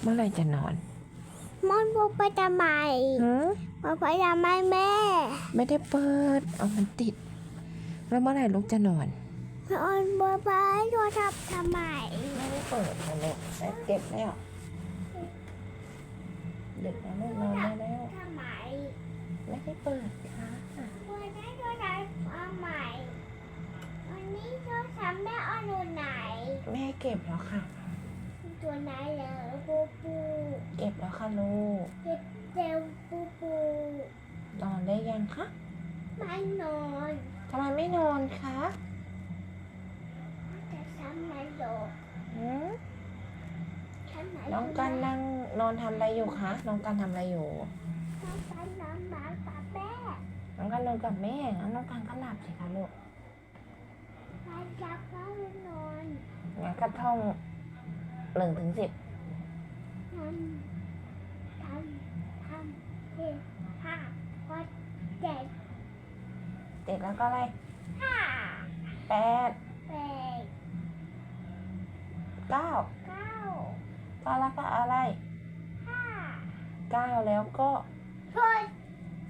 เมื่อไหร่จะนอนมันบุกไปทำไมหือมาไปทำไมแม่ ไม่ได้เปิดเอามันติด แล้วเมื่อไหร่ลูกจะนอนมันบุกไปโทรศัพท์ทำไม ไม่ได้เปิดค่ะลูกแต่เก็บแล้วดึกแล้วลูกนอนได้แล้วทำไมไม่ได้เปิดค่ะวันนี้โทรศัพท์ทำไมวันนี้โทรศัพท์แม่เอาหนูไหน แม่เก็บแล้วค่ะ ตัวไหนเหรอปูปูเก็บแล้วค่ะลูกเก็บเซลปูปูนอนได้ยังคะไม่นอนทำไมไม่นอนคะแต่ทำไมหรอกหือทำไมน้องกันนั่งนอนทำอะไรอยู่คะ น้องกันทำอะไรอยู่ น้องกันนอนบ้านกับแม่ น้องกันนอนกับแม่งั้นน้องกันก็หลับสิคะลูกไปจับเขานอนงั้นก็ท่อง หนึ่งถึงสิบทำทำทำเจ็ดห้าหกเจ็ดเจ็ดแล้วก็อะไรห้าแปดแปดเก้าเก้าเก้าแล้วก็อะไรห้าเก้าแล้วก็หก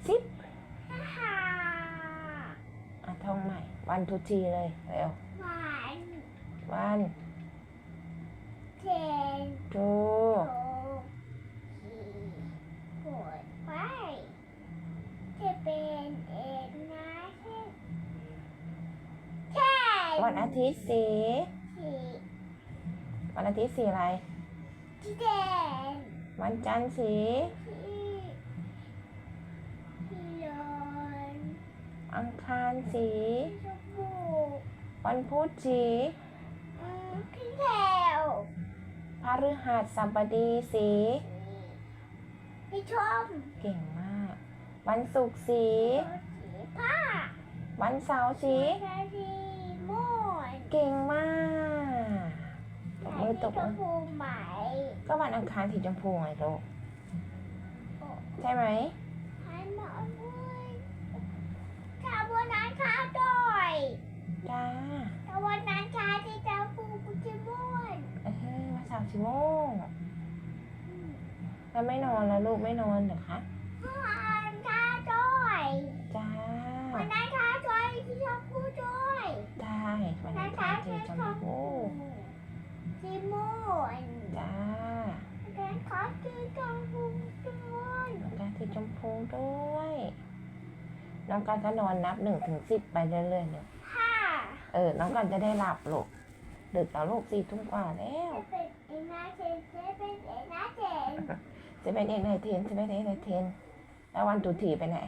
สิบห้าอะท่องใหม่ วันทุกทีเลย เร็ว วันวัน เจ็ดทูหกสี่หกไปจะเป็นเอ็ดนะเช่ใช่วันอาทิตย์สีสี่วันอาทิตย์สีอะไร ที่แดงวันจันทร์สีที่ที่ร้อนอังคารสีที่ชมพูวันพุธสีอืมที่แถวพ ฤหัสบดีสีที่ชมเก่งมาก วันศุกร์สี สีผ้าวันเสาร์สีสีม่วงเก่งมากตบมือตบชมืมอพูไหมก็วันอังคารสีชมพูไงลูกใช่ไหมให้หมอด้วยถ้าวันนั้นช้าด้วยจ้าถ้าวันนั้นช้าที่จะพูกุจิม่ว นเออวันเสาร์สีโมงแล้วไม่นอนแล้วลูกไม่นอนเหรอคะวันช้าด้วยจ้าวันนั้นช้าด้วยที่ชมพูด้วยได้วันวัอันงช้าคารสีที่ชชมมพูพูจิม่วนจ้าวันขอที่ชมพูด้วยน้องการสีชมพูด้วยน้องการก็นอนนับหนึ่งถึงสิบไปเรื่อยๆเลยห้าเออ น้องกันจะได้หลับลูกดึกแล้วลูกสี่ทุ่มกว่าแล้ว เป็นเอ็นาเจนเจเป็นเอ็นาเจน จะ เป็นเอกในเทนจะเป็นเอกในเทนแล้ววันตุทีไปไหน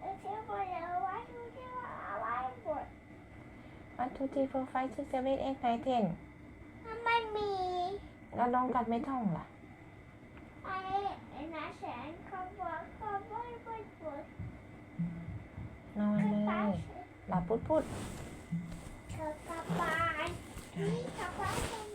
เออเชื่อว่าแล้วว่าทุกที่ว่าอะไรหมดวันตุทีโฟร์ไฟว์ซิกเซเว่นเอกไนเทนถ้าไม่มี แล้วน้องกันไม่ท่องล่ะไอ้เอ็นาแสนเขาบอกเขาบอกว่าปวดนอนเลยหลับพุดพุดเธอกลับบ้านนี่กลับบ้านตรง